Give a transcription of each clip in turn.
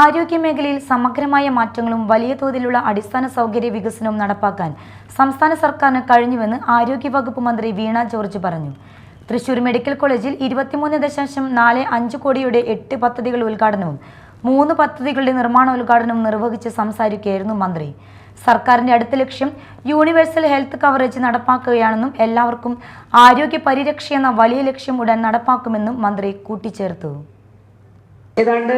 ആരോഗ്യ മേഖലയിൽ സമഗ്രമായ മാറ്റങ്ങളും വലിയ തോതിലുള്ള അടിസ്ഥാന സൗകര്യ വികസനവും നടപ്പാക്കാൻ സംസ്ഥാന സർക്കാരിന് കഴിഞ്ഞുവെന്ന് ആരോഗ്യവകുപ്പ് മന്ത്രി വീണ ജോർജ് പറഞ്ഞു. തൃശൂർ മെഡിക്കൽ കോളേജിൽ ഇരുപത്തിമൂന്ന് ദശാംശം നാല് അഞ്ച് കോടിയുടെ എട്ട് പദ്ധതികളുടെ ഉദ്ഘാടനവും മൂന്ന് പദ്ധതികളുടെ നിർമ്മാണ ഉദ്ഘാടനവും നിർവഹിച്ച് സംസാരിക്കുകയായിരുന്നു മന്ത്രി. സർക്കാരിന്റെ അടുത്ത ലക്ഷ്യം യൂണിവേഴ്സൽ ഹെൽത്ത് കവറേജ് നടപ്പാക്കുകയാണെന്നും എല്ലാവർക്കും ആരോഗ്യ പരിരക്ഷ എന്ന വലിയ ലക്ഷ്യം ഉടൻ നടപ്പാക്കുമെന്നും മന്ത്രി കൂട്ടിച്ചേർത്തു. ഏതാണ്ട്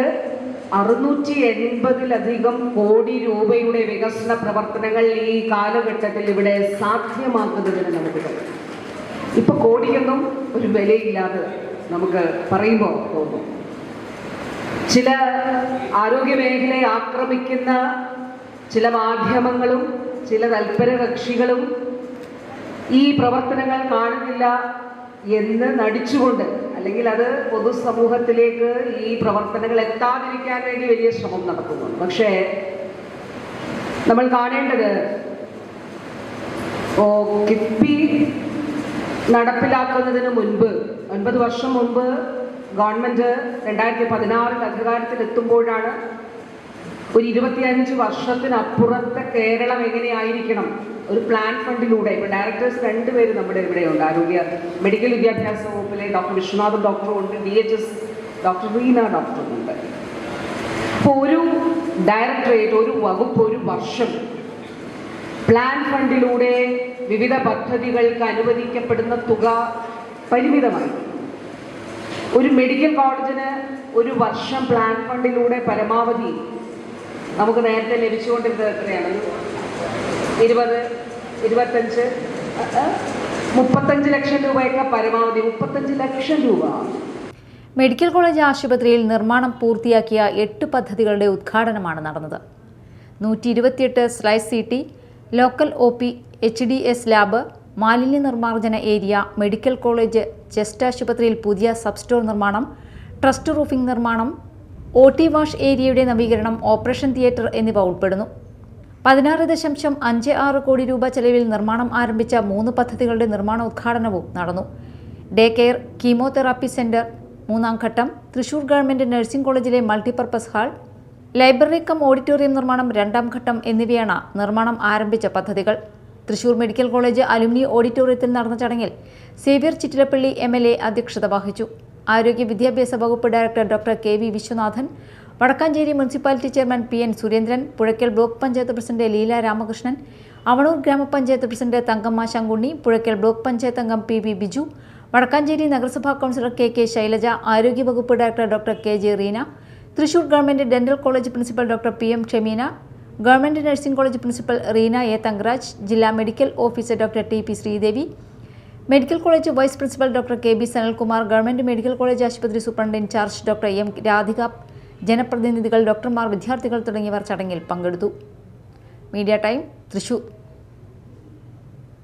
അറുന്നൂറ്റി എൺപതിലധികം കോടി രൂപയുടെ വികസന പ്രവർത്തനങ്ങൾ ഈ കാലഘട്ടത്തിൽ ഇവിടെ സാധ്യമാക്കുന്നതിന് നമുക്ക് കഴിയും ഇപ്പൊ കോടിയൊന്നും ഒരു വിലയില്ലാതെ നമുക്ക് പറയുമ്പോൾ തോന്നും. ചില ആരോഗ്യ മേഖലയെ ആക്രമിക്കുന്ന ചില മാധ്യമങ്ങളും ചില തൽപര കക്ഷികളും ഈ പ്രവർത്തനങ്ങൾ കാണുന്നില്ല എന്ന് നടിച്ചുകൊണ്ട് അല്ലെങ്കിൽ അത് പൊതുസമൂഹത്തിലേക്ക് ഈ പ്രവർത്തനങ്ങൾ എത്താതിരിക്കാൻ വേണ്ടി വലിയ ശ്രമം നടത്തുന്നുണ്ട് പക്ഷേ നമ്മൾ കാണേണ്ടത് ഓ കിഫ്ബി നടപ്പിലാക്കുന്നതിന് മുൻപ് ഒൻപത് വർഷം മുൻപ് ഗവൺമെന്റ് രണ്ടായിരത്തി പതിനാറിൽ അധികാരത്തിൽ എത്തുമ്പോഴാണ് ഒരു ഇരുപത്തിയഞ്ച് വർഷത്തിനപ്പുറത്തെ കേരളം എങ്ങനെയായിരിക്കണം? ഒരു പ്ലാൻ ഫണ്ടിലൂടെ ഇപ്പൊ ഡയറക്ടേഴ്സ് രണ്ടുപേര് നമ്മുടെ ഇവിടെയുണ്ട്. ആരോഗ്യ മെഡിക്കൽ വിദ്യാഭ്യാസ വകുപ്പിലെ ഡോക്ടർ വിശ്വനാഥൻ ഡോക്ടറും ഉണ്ട്. D H S doctor Reena ഡോക്ടറും ഉണ്ട്. അപ്പോൾ ഒരു ഡയറക്ടറേറ്റ് ഒരു വകുപ്പ് ഒരു വർഷം. പ്ലാൻ ഫണ്ടിലൂടെ വിവിധ പദ്ധതികൾക്ക് അനുവദിക്കപ്പെടുന്ന തുക പരിമിതമായി. ഒരു മെഡിക്കൽ കോളേജിന് ഒരു വർഷം പ്ലാൻ ഫണ്ടിലൂടെ പരമാവധി നമുക്ക് നേരത്തെ ലഭിച്ചുകൊണ്ടിരുന്നത് എത്രയാണ്? ഇരുപത് ഇരുപത്തഞ്ച് മുപ്പത്തഞ്ച് ലക്ഷം രൂപയൊക്കെ പരമാവധി മുപ്പത്തഞ്ച് ലക്ഷം രൂപ. മെഡിക്കൽ കോളേജ് ആശുപത്രിയിൽ നിർമ്മാണം പൂർത്തിയാക്കിയ എട്ട് പദ്ധതികളുടെ ഉദ്ഘാടനമാണ് നടന്നത്. നൂറ്റി ഇരുപത്തിയെട്ട് slice C T local O P H D S lab മാലിന്യ നിർമ്മാർജന ഏരിയ മെഡിക്കൽ കോളേജ് ചെസ്റ്റ് ആശുപത്രിയിൽ പുതിയ സബ് സ്റ്റോർ നിർമ്മാണം ട്രസ്റ്റ് റൂഫിംഗ് നിർമ്മാണം ഒ ടി വാഷ് ഏരിയയുടെ നവീകരണം ഓപ്പറേഷൻ തിയേറ്റർ എന്നിവ ഉൾപ്പെടുന്നു. പതിനാറ് ദശാംശം അഞ്ച് ആറ് കോടി രൂപ ചെലവിൽ നിർമ്മാണം ആരംഭിച്ച മൂന്ന് പദ്ധതികളുടെ നിർമ്മാണ ഉദ്ഘാടനവും നടന്നു. ഡേ കെയർ കീമോതെറാപ്പി സെന്റർ മൂന്നാം ഘട്ടം തൃശൂർ ഗവൺമെന്റ് നഴ്സിംഗ് കോളേജിലെ multipurpose hall library cum auditorium നിർമ്മാണം രണ്ടാം ഘട്ടം എന്നിവയാണ് നിർമ്മാണം ആരംഭിച്ച പദ്ധതികൾ. തൃശൂർ മെഡിക്കൽ കോളേജ് അലുമിനി ഓഡിറ്റോറിയത്തിൽ നടന്ന ചടങ്ങിൽ സേവ്യർ ചിറ്റിലപ്പള്ളി എം അധ്യക്ഷത വഹിച്ചു. ആരോഗ്യ വിദ്യാഭ്യാസ വകുപ്പ് director doctor K V Viswanathan Vadakkanchery municipality chairman P N Surendran Puzhakkal block panchayat president Leela Ramakrishnan Avanoor ഗ്രാമപഞ്ചായത്ത് പ്രസിഡന്റ് തങ്കമ്മ ശങ്കുണ്ണി പുഴയ്ക്കൽ ബ്ലോക്ക് പഞ്ചായത്ത് അംഗം പി വി ബിജു വടക്കാഞ്ചേരി നഗരസഭാ കൗൺസിലർ കെ കെ ശൈലജ ആരോഗ്യവകുപ്പ് director doctor K J Reena Thrissur government dental college principal doctor P M Shameena government nursing college principal Reena A Thangaraj ജില്ലാ medical officer doctor T P Sreedevi medical college vice principal doctor K B Sanalkumar government medical college ആശുപത്രി superintendent in charge doctor M Radhika ജനപ്രതിനിധികൾ ഡോക്ടർമാർ വിദ്യാർത്ഥികൾ തുടങ്ങിയവർ ചടങ്ങിൽ പങ്കെടുത്തു. Media time Thrissur.